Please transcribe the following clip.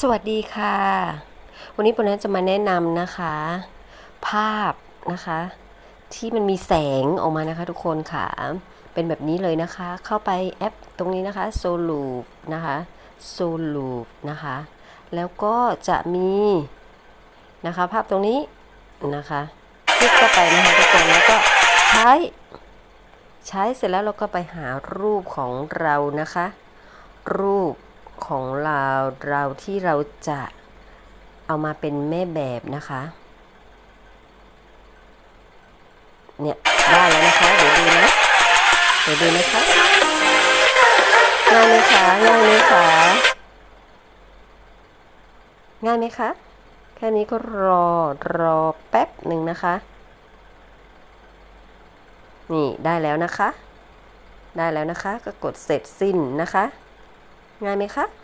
สวัสดีค่ะ วันนี้ปุณณจะมาแนะนำนะคะ ภาพนะคะ ที่มันมีแสงออกมานะคะทุกคนค่ะ เป็นแบบนี้เลยนะคะ เข้าไปแอปตรงนี้นะคะ s o l o o p นะคะ s o l o o p นะคะ แล้วก็จะมีนะคะ ภาพตรงนี้นะคะคลิกเข้าไปนะคะทุกคนแล้วก็ใช้ ใช้เสร็จแล้วเราก็ไปหารูปของเรานะคะ รูป ของเราเราที่เราจะเอามาเป็นแม่แบบนะคะ เนี่ยได้แล้วนะคะ เดี๋ยวดูนะ เดี๋ยวดูนะคะง่ายไหมคะง่ายไหมคะง่ายไหมคะแค่นี้ก็รอรอแป๊บหนึ่งนะคะ นี่ได้แล้วนะคะ ได้แล้วนะคะก็กดเสร็จสิ้นนะคะ ง่ายไหมคะ